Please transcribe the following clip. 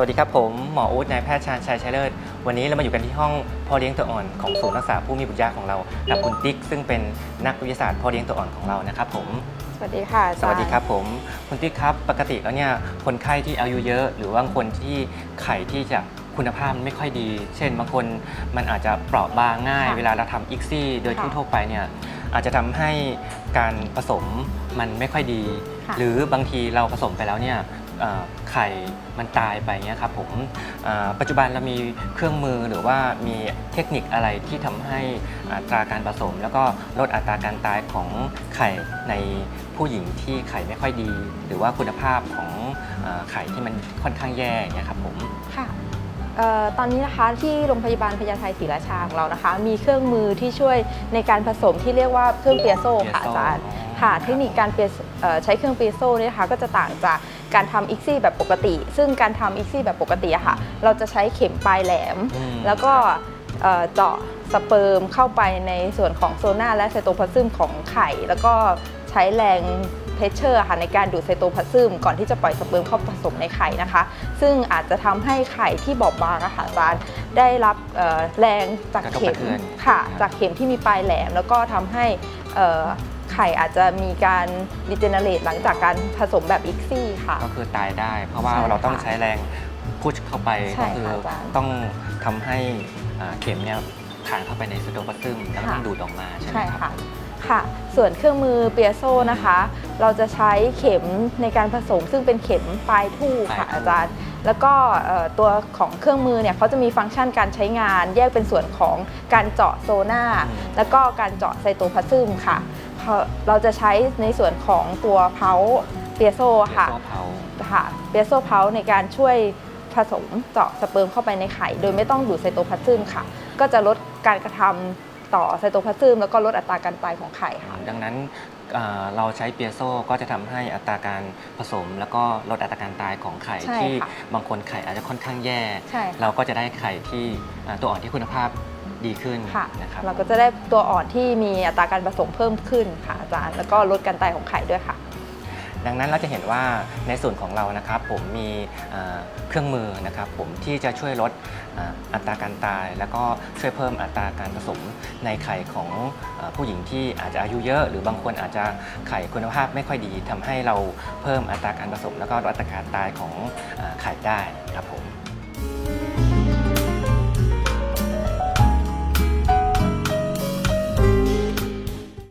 วัสดีครับผมหมออู๊ดนายแพทย์ชาญชัยชัยเลิศวันนี้เรามาอยู่กันที่ห้องพ่อเลี้ยงตัวอ่อนของศูนย์รักษาผู้มีบุตรยากของเรากับคุณติ๊กซึ่งเป็นนักวิทยาศาสตร์พ่อเลี้ยงตัวอ่อนของเรานะครับผม สวัสดีค่ะอาสจารย์วัสดีครับผมคุณติ๊กครับปกติแล้วเนี่ยคนไข้ที่อายุเยอะ หรือว่าคนที่ไข่ที่จะคุณภาพมันไม่ค่อยดี เช่นบางคนมันอาจจะเปราะบางง่าย เวลาเราทำอิกซี่โดยทั่วๆไปเนี่ยอาจจะทำให้การผสมมันไม่ค่อยดี ค่ะ หรือบางทีเราผสมไปแล้วเนี่ย เอ่อไข่มันตายไปเนี่ยครับผมเอ่อปัจจุบันเรามีเครื่องมือหรือว่ามีเทคนิคอะไรที่ทำให้อัตราการผสม แล้วก็ลดอัตราการตายของไข่ในผู้หญิงที่ไข่ไม่ค่อยดี หรือว่าคุณภาพของเออไข่ที่มันค่อนข้างแย่อย่างเงี้ยครับผม ค่ะเอ่อตอนนี้นะคะที่โรงพยาบาลพญาไทศรีราชาของเรานะคะ มีเครื่องมือที่ช่วยในการผสมที่เรียกว่าเครื่องเปียโซค่ะอาจารย์ ค่ะเทคนิคการเปียเอ่อใช้เครื่องเปียโซเนี่ยนะคะก็จะต่างจาก การทำอิกซี่แบบปกติ ซึ่งการทำอิกซี่แบบปกติอะค่ะ เราจะใช้เข็มปลายแหลม อืม แล้วก็เอ่อเจาะสเปิร์มเข้าไปในส่วนของโซน่าและไซโตพลาซึมของไข่ แล้วก็ใช้แรงเพชเชอร์ค่ะในการดูดไซโตพลาซึมก่อนที่จะปล่อยสเปิร์มเข้าผสมในไข่นะคะ ซึ่งอาจจะทำให้ไข่ที่บอบบางอะค่ะอาจารย์ได้รับเอ่อแรงจากเข็กระทบกมระเทือน ค่ะครับจากเข็มที่มีปลายแหลม แล้วก็ทำให้เอ่อไข่อาจจะมีการดิเจเนเรตหลังจากการผสมแบบอิกซี่ค่ะ ก็คือตายได้ เพราะว่าใช่ค่ะเราต้องใช้แรงพุชเข้าไปใช่ก็คืค่ะอาจารย์ต้องทำให้อ่าเข็มเนี่ยผ่านเข้าไปในสโตปลาซึมแล้วก็ค่ะต้องดูดออกมาใช่ไหมใช่ครับ ค่ะค่ะ ส่วนเครื่องมือเปียโซนะคะ เราจะใช้เข็มในการผสมซึ่งเป็นเข็มปลายทู่ค่ะปลายทู่ อาจารย์ แล้วก็เอ่อตัวของเครื่องมือเนี่ยเขาจะมีฟังก์ชันการใช้งาน แยกเป็นส่วนของการเจาะโซน่า แล้วก็การเจาะไซโตพลาซึมค่ะ เราจะใช้ในส่วนของตัวเพาเปียโซค่ะเดี๋ยวก็เผาค่ะเปียโซเพาในการช่วยผสมเจาะสเปิร์มเข้าไปในไข่ โดยไม่ต้องดูดไซโตพลาซึมค่ะ ก็จะลดการกระทำ ต่อไซโตพลาซึมแล้วก็ลดอัตราการตายของไข่ค่ะ ดังนั้นเอ่อเราใช้เปียโซก็จะทำให้อัตราการผสม แล้วก็ลดอัตราการตายของไข่ใช่ที่ค่ะ บางคนไข่อาจจะค่อนข้างแย่ ใช่ค่ะ เราก็จะได้ไข่ที่อ่าตัวอ่อนที่คุณภาพดีขึ้นค่ะ นะครับ เราก็จะได้ตัวอ่อนที่มีอัตราการผสมเพิ่มขึ้นค่ะอาจารย์ แล้วก็ลดการตายของไข่ด้วยค่ะ ดังนั้นเราจะเห็นว่าในส่วนของเรานะครับผมมีเครื่องมือนะครับผมที่จะช่วยลดอัตราการตาย แล้วก็ช่วยเพิ่มอัตราการผสมในไข่ของผู้หญิงที่อาจจะอายุเยอะ หรือบางคนอาจจะไข่คุณภาพไม่ค่อยดีทำให้เราเพิ่มอัตราการผสม แล้วก็ลดอัตราการตายของไข่ได้ครับผม